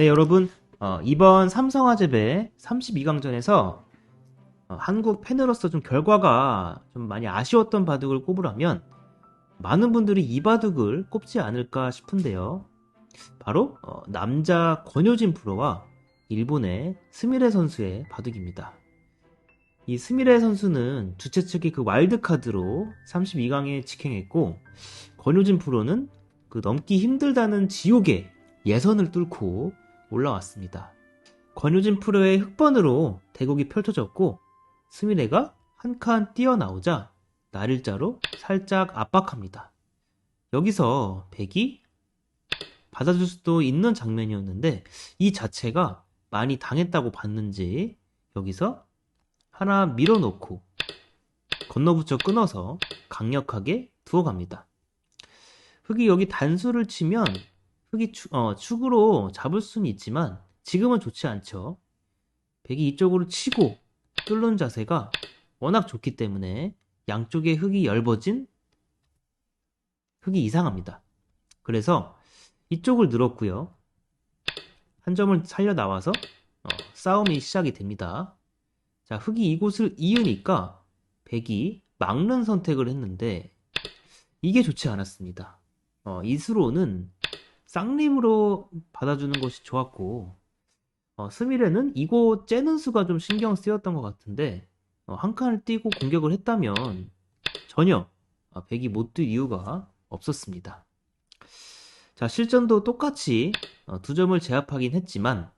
네, 여러분. 어, 이번 삼성화재배 32강전에서 어, 한국 팬으로서 좀 결과가 좀 많이 아쉬웠던 바둑을 꼽으라면 많은 분들이 이 바둑을 꼽지 않을까 싶은데요. 바로 어, 남자 권효진 프로와 일본의 스미레 선수의 바둑입니다. 이 스미레 선수는 주최 측의 그 와일드카드로 32강에 직행했고 권효진 프로는 그 넘기 힘들다는 지옥의 예선을 뚫고 올라왔습니다. 권효진 프로의 흑번으로 대국이 펼쳐졌고 스미레가 한 칸 뛰어나오자 날일자로 살짝 압박합니다. 여기서 백이 받아줄 수도 있는 장면이었는데 이 자체가 많이 당했다고 봤는지 여기서 하나 밀어놓고 건너붙여 끊어서 강력하게 두어갑니다. 흑이 여기 단수를 치면 흑이 축, 어, 축으로 잡을 수는 있지만 지금은 좋지 않죠. 백이 이쪽으로 치고 뚫는 자세가 워낙 좋기 때문에 양쪽에 흑이 얇아진 흑이 이상합니다. 그래서 이쪽을 늘었고요. 한 점을 살려 나와서 어, 싸움이 시작이 됩니다. 자, 흑이 이곳을 이으니까 백이 막는 선택을 했는데 이게 좋지 않았습니다. 어, 이수로는 쌍림으로 받아주는 것이 좋았고 어, 스미레는 이곳 째는 수가 좀 신경 쓰였던 것 같은데 어, 한 칸을 띄고 공격을 했다면 전혀 어, 백이 못 뛸 이유가 없었습니다. 자 실전도 똑같이 어, 두 점을 제압하긴 했지만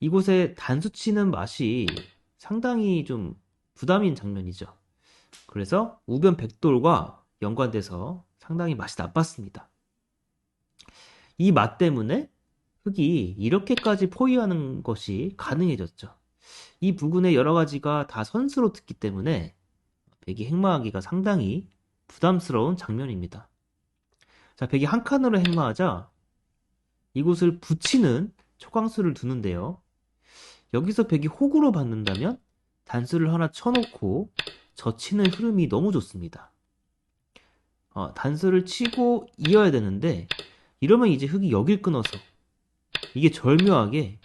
이곳에 단수 치는 맛이 상당히 좀 부담인 장면이죠. 그래서 우변 백돌과 연관돼서 상당히 맛이 나빴습니다. 이 맛 때문에 흑이 이렇게까지 포위하는 것이 가능해졌죠. 이 부분의 여러 가지가 다 선수로 듣기 때문에 백이 행마하기가 상당히 부담스러운 장면입니다. 자, 백이 한 칸으로 행마하자 이곳을 붙이는 초강수를 두는데요. 여기서 백이 호구로 받는다면 단수를 하나 쳐놓고 젖히는 흐름이 너무 좋습니다. 어, 단수를 치고 이어야 되는데 이러면 이제 흑이 여길 끊어서 이게 절묘하게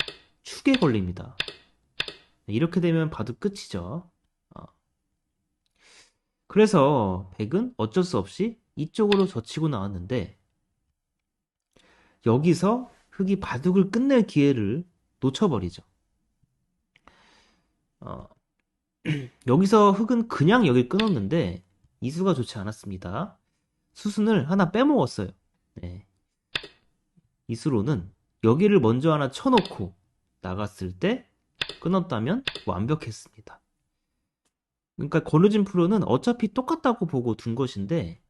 축에 걸립니다. 이렇게 되면 봐도 끝이죠. 어. 그래서 백은 어쩔 수 없이 이쪽으로 젖히고 나왔는데 여기서 흑이 바둑을 끝낼 기회를 놓쳐버리죠. 어, 여기서 흑은 그냥 여길 끊었는데 이수가 좋지 않았습니다. 수순을 하나 빼먹었어요. 네. 이수로는 여기를 먼저 하나 쳐놓고 나갔을 때 끊었다면 완벽했습니다. 그러니까 권우진 프로는 어차피 똑같다고 보고 둔 것인데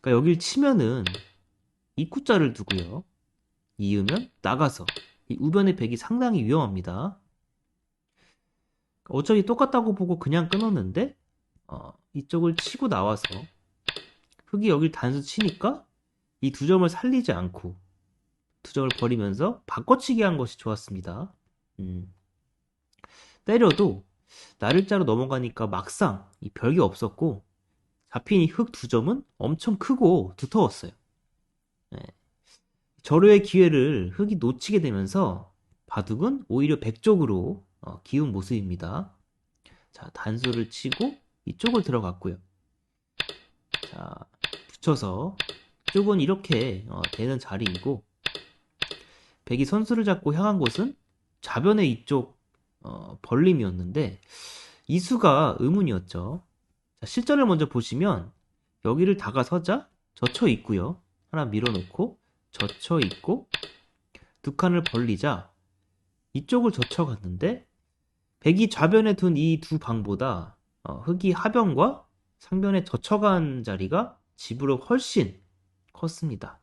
그러니까 여길 치면은 입구자를 두고요. 이으면 나가서 이 우변의 백이 상당히 위험합니다. 어차피 똑같다고 보고 그냥 끊었는데 어, 이쪽을 치고 나와서 흑이 여길 단수 치니까 이 두 점을 살리지 않고 두 점을 버리면서 바꿔치기 한 것이 좋았습니다. 음. 때려도 나를자로 넘어가니까 막상 이 별게 없었고 잡힌 이흑두 점은 엄청 크고 두터웠어요. 네. 절호의 기회를 흑이 놓치게 되면서 바둑은 오히려 백쪽으로 어, 기운 모습입니다. 자, 단수를 치고 이쪽을 들어갔고요. 자, 붙여서 쪽은 이렇게 어, 되는 자리이고 백이 선수를 잡고 향한 곳은 좌변의 이쪽 어, 벌림이었는데 이 수가 의문이었죠. 자, 실전을 먼저 보시면 여기를 다가서자 젖혀 있고요. 하나 밀어놓고 젖혀 있고 두 칸을 벌리자 이쪽을 젖혀 갔는데 백이 좌변에 둔 이 두 방보다 어, 흑이 하변과 상변에 젖혀간 자리가 집으로 훨씬 컸습니다.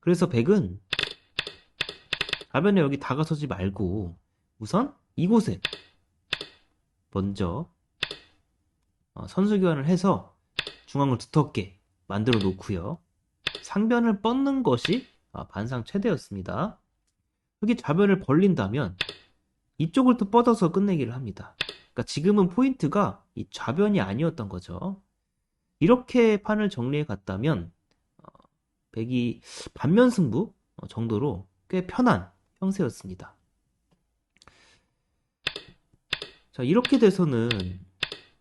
그래서 백은 좌변에 여기 다가서지 말고 우선 이곳에 먼저 어, 선수 교환을 해서 중앙을 두텁게 만들어 놓고요. 상변을 뻗는 것이 아, 반상 최대였습니다. 흑이 좌변을 벌린다면 이쪽을 또 뻗어서 끝내기를 합니다. 그러니까 지금은 포인트가 이 좌변이 아니었던 거죠. 이렇게 판을 정리해 갔다면 어, 백이 반면 승부 어, 정도로 꽤 편한 형세였습니다. 자, 이렇게 돼서는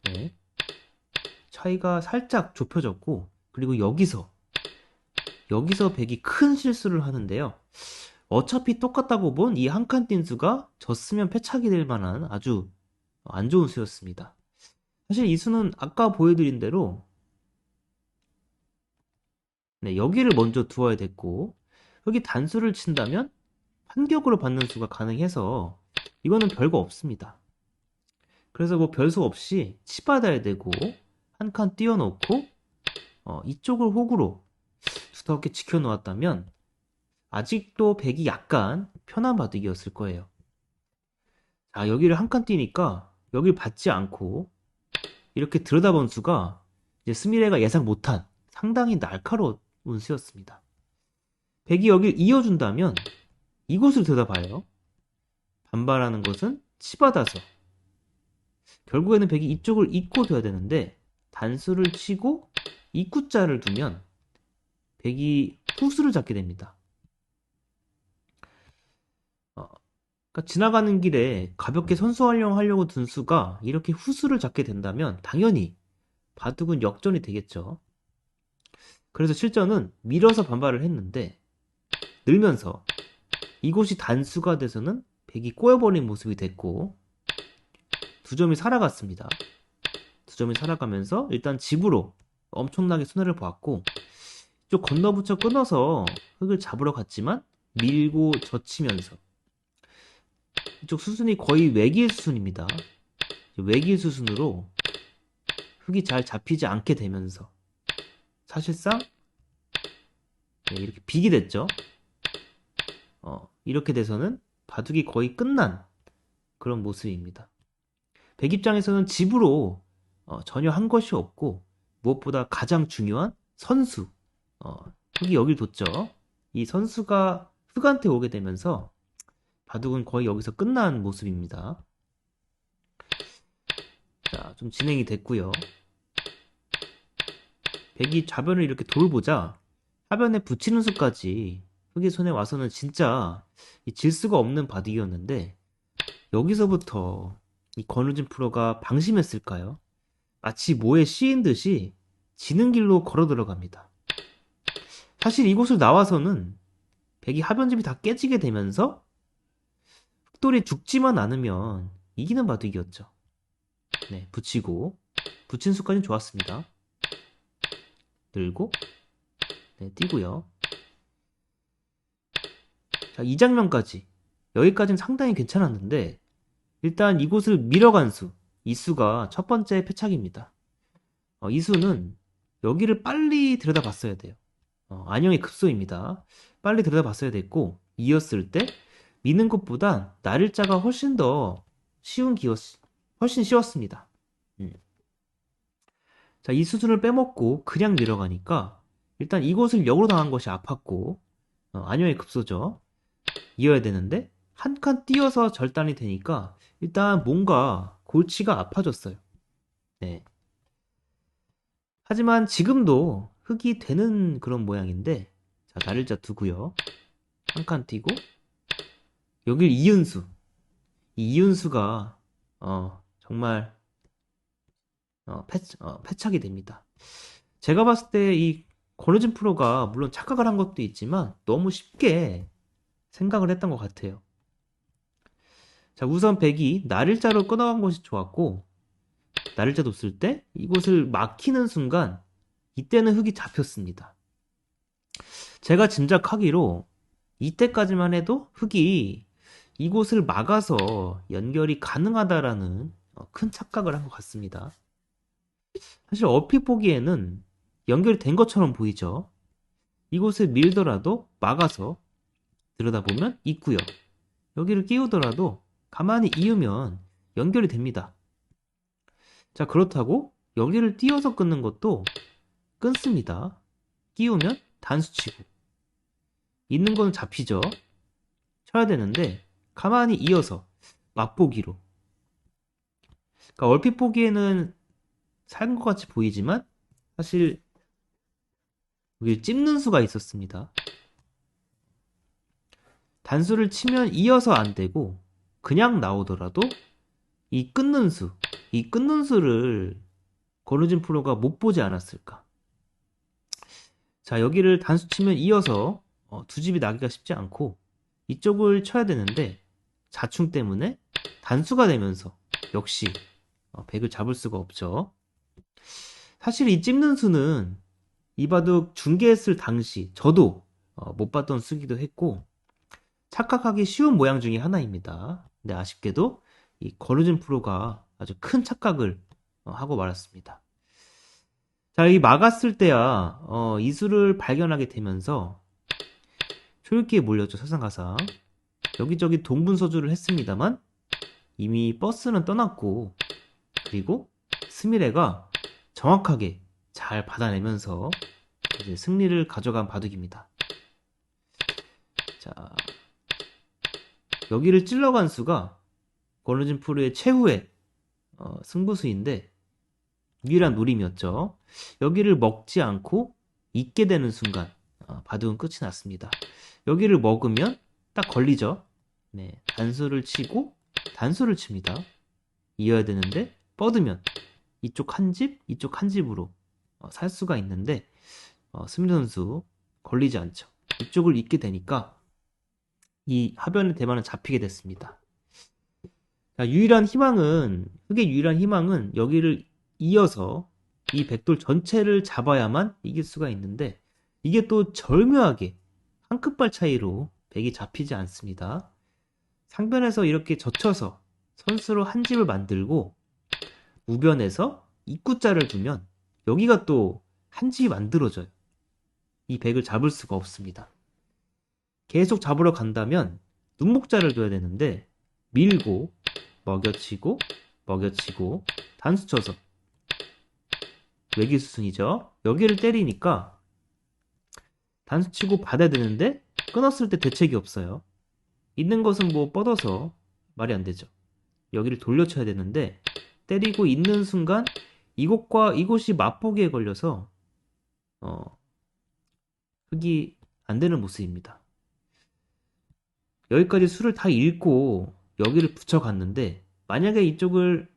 네, 차이가 살짝 좁혀졌고 그리고 여기서 여기서 백이 큰 실수를 하는데요. 어차피 똑같다고 본 이 한칸 띵수가 졌으면 패착이 될 만한 아주 안 좋은 수였습니다. 사실 이 수는 아까 보여드린 대로 네, 여기를 먼저 두어야 됐고 여기 단수를 친다면 판격으로 받는 수가 가능해서 이거는 별거 없습니다. 그래서 뭐 별수 없이 치받아야 되고 한 칸 띄워놓고 어, 이쪽을 호구로 두텁게 지켜놓았다면 아직도 백이 약간 편한 바둑이었을 거예요. 자 여기를 한 칸 띄니까 여길 받지 않고 이렇게 들여다본 수가 이제 스미레가 예상 못한 상당히 날카로운 수였습니다. 백이 여길 이어준다면 이곳을 들여다봐요. 반발하는 것은 치받아서 결국에는 백이 이쪽을 잇고 둬야 되는데 단수를 치고 입구자를 두면 백이 후수를 잡게 됩니다. 어, 그러니까 지나가는 길에 가볍게 선수 활용하려고 둔 수가 이렇게 후수를 잡게 된다면 당연히 바둑은 역전이 되겠죠. 그래서 실전은 밀어서 반발을 했는데 늘면서 이곳이 단수가 돼서는 백이 꼬여버린 모습이 됐고 두 점이 살아갔습니다. 두 점이 살아가면서 일단 집으로 엄청나게 손해를 보았고 좀 건너붙여 끊어서 흙을 잡으러 갔지만 밀고 젖히면서 이쪽 수순이 거의 외길 수순입니다. 외길 수순으로 흙이 잘 잡히지 않게 되면서 사실상 네, 이렇게 빅이 됐죠. 어, 이렇게 돼서는 바둑이 거의 끝난 그런 모습입니다. 백 입장에서는 집으로 어, 전혀 한 것이 없고 무엇보다 가장 중요한 선수 어, 흙이 여길 뒀죠. 이 선수가 흙한테 오게 되면서 바둑은 거의 여기서 끝난 모습입니다. 자, 좀 진행이 됐고요. 백이 좌변을 이렇게 돌보자 하변에 붙이는 수까지 흙의 손에 와서는 진짜 질 수가 없는 바둑이었는데 여기서부터 이 권우진 프로가 방심했을까요? 마치 모에 씌인 듯이 지는 길로 걸어 들어갑니다. 사실 이곳을 나와서는 백이 하변집이 다 깨지게 되면서 흑돌이 죽지만 않으면 이기는 바둑이었죠. 네, 붙이고 붙인 수까지는 좋았습니다. 늘고 네, 뛰고요. 자, 이 장면까지 여기까지는 상당히 괜찮았는데 일단 이곳을 밀어간 수, 이 수가 첫 번째 패착입니다. 어, 이 수는 여기를 빨리 들여다봤어야 돼요. 어, 안녕의 급소입니다. 빨리 들여다봤어야 됐고 이었을 때 미는 것보다 나를자가 훨씬 더 쉬운 기였, 훨씬 쉬웠습니다. 음. 자, 이 수순을 빼먹고 그냥 밀어가니까 일단 이곳을 역으로 당한 것이 아팠고 어, 안녕의 급소죠. 이어야 되는데 한 칸 띄어서 절단이 되니까 일단 뭔가 골치가 아파졌어요. 네. 하지만 지금도 흙이 되는 그런 모양인데 자 날일자 두고요. 한 칸 띄고 여길 이은수 이 이은수가 어 정말 어, 패, 어, 패착이 됩니다. 제가 봤을 때 이 권우진 프로가 물론 착각을 한 것도 있지만 너무 쉽게 생각을 했던 것 같아요. 자, 우선 백이 날일자로 끊어간 것이 좋았고, 날일자 뒀을 때 이곳을 막히는 순간, 이때는 흙이 잡혔습니다. 제가 짐작하기로 이때까지만 해도 흙이 이곳을 막아서 연결이 가능하다라는 어, 큰 착각을 한 것 같습니다. 사실 얼핏 보기에는 연결이 된 것처럼 보이죠. 이곳을 밀더라도 막아서 들여다보면 있고요. 여기를 끼우더라도 가만히 이으면 연결이 됩니다. 자, 그렇다고 여기를 띄어서 끊는 것도 끊습니다. 끼우면 단수치고. 있는 거는 잡히죠. 쳐야 되는데 가만히 이어서 맛보기로. 그러니까 얼핏 보기에는 산 것 같이 보이지만 사실 여기 찝는 수가 있었습니다. 단수를 치면 이어서 안 되고 그냥 나오더라도 이 끊는 수, 이 끊는 수를 권우진 프로가 못 보지 않았을까. 자, 여기를 단수 치면 이어서 어, 두 집이 나기가 쉽지 않고 이쪽을 쳐야 되는데 자충 때문에 단수가 되면서 역시 어, 백을 잡을 수가 없죠. 사실 이 찝는 수는 이 바둑 중계했을 당시 저도 어, 못 봤던 수기도 했고 착각하기 쉬운 모양 중에 하나입니다. 근데 아쉽게도 이 권우진 프로가 아주 큰 착각을 어, 하고 말았습니다. 자, 이 막았을 때야 어, 이 수를 발견하게 되면서 초읽기에 몰렸죠 사상가상 여기저기 동분서주를 했습니다만 이미 버스는 떠났고 그리고 스미레가 정확하게 잘 받아내면서 이제 승리를 가져간 바둑입니다. 자, 여기를 찔러간 수가 권우진 프로의 최후의 어, 승부수인데 유일한 노림이었죠. 여기를 먹지 않고 잊게 되는 순간 어, 바둑은 끝이 났습니다. 여기를 먹으면 딱 걸리죠. 네, 단수를 치고 단수를 칩니다. 이어야 되는데 뻗으면 이쪽 한 집, 이쪽 한 집으로 어, 살 수가 있는데 어, 스미 선수 걸리지 않죠. 이쪽을 잊게 되니까 이 하변의 대만은 잡히게 됐습니다. 자, 유일한 희망은 흑의 유일한 희망은 여기를 이어서 이 백돌 전체를 잡아야만 이길 수가 있는데 이게 또 절묘하게 한 끗발 차이로 백이 잡히지 않습니다. 상변에서 이렇게 젖혀서 선수로 한 집을 만들고 우변에서 입구자를 두면 여기가 또 한 집이 만들어져요. 이 백을 잡을 수가 없습니다. 계속 잡으러 간다면 눈목자를 둬야 되는데 밀고 먹여치고 먹여치고 단수 쳐서 외기수순이죠. 여기를 때리니까 단수 치고 받아야 되는데 끊었을 때 대책이 없어요. 있는 것은 뭐 뻗어서 말이 안 되죠. 여기를 돌려쳐야 되는데 때리고 있는 순간 이곳과 이곳이 맛보기에 걸려서 어, 흑이 안 되는 모습입니다. 여기까지 수를 다 읽고 여기를 붙여갔는데 만약에 이쪽을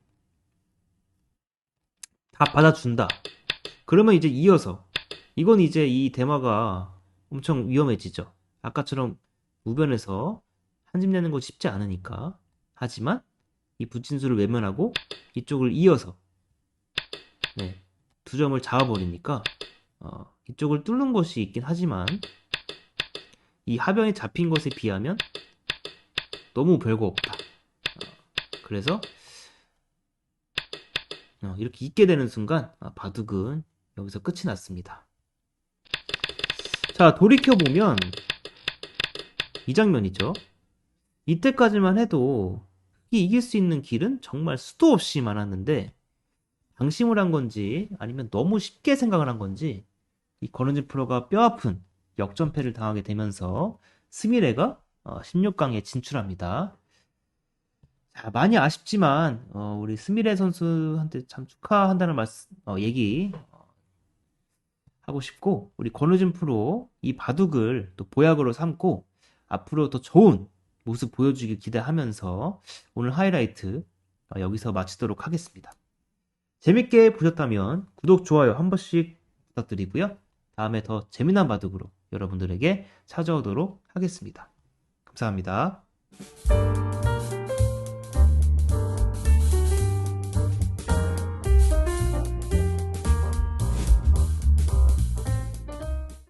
다 받아준다. 그러면 이제 이어서 이건 이제 이 대마가 엄청 위험해지죠. 아까처럼 우변에서 한 집 내는 거 쉽지 않으니까. 하지만 이 부친수를 외면하고 이쪽을 이어서 네, 두 점을 잡아버리니까 어, 이쪽을 뚫는 것이 있긴 하지만 이 하변이 잡힌 것에 비하면 너무 별거 없다. 어, 그래서 어, 이렇게 잊게 되는 순간 아, 바둑은 여기서 끝이 났습니다. 자 돌이켜 보면 이 장면이죠. 이때까지만 해도 이길 수 있는 길은 정말 수도 없이 많았는데 방심을 한 건지 아니면 너무 쉽게 생각을 한 건지 이 권은진 프로가 뼈아픈 역전패를 당하게 되면서 스미레가 16강에 진출합니다. 자, 많이 아쉽지만 어, 우리 스미레 선수한테 참 축하한다는 말씀 어, 얘기 어, 하고 싶고 우리 권우진 프로 이 바둑을 또 보약으로 삼고 앞으로 더 좋은 모습 보여주길 기대하면서 오늘 하이라이트 어, 여기서 마치도록 하겠습니다. 재밌게 보셨다면 구독, 좋아요 한 번씩 부탁드리고요. 다음에 더 재미난 바둑으로 여러분들에게 찾아오도록 하겠습니다. 감사합니다.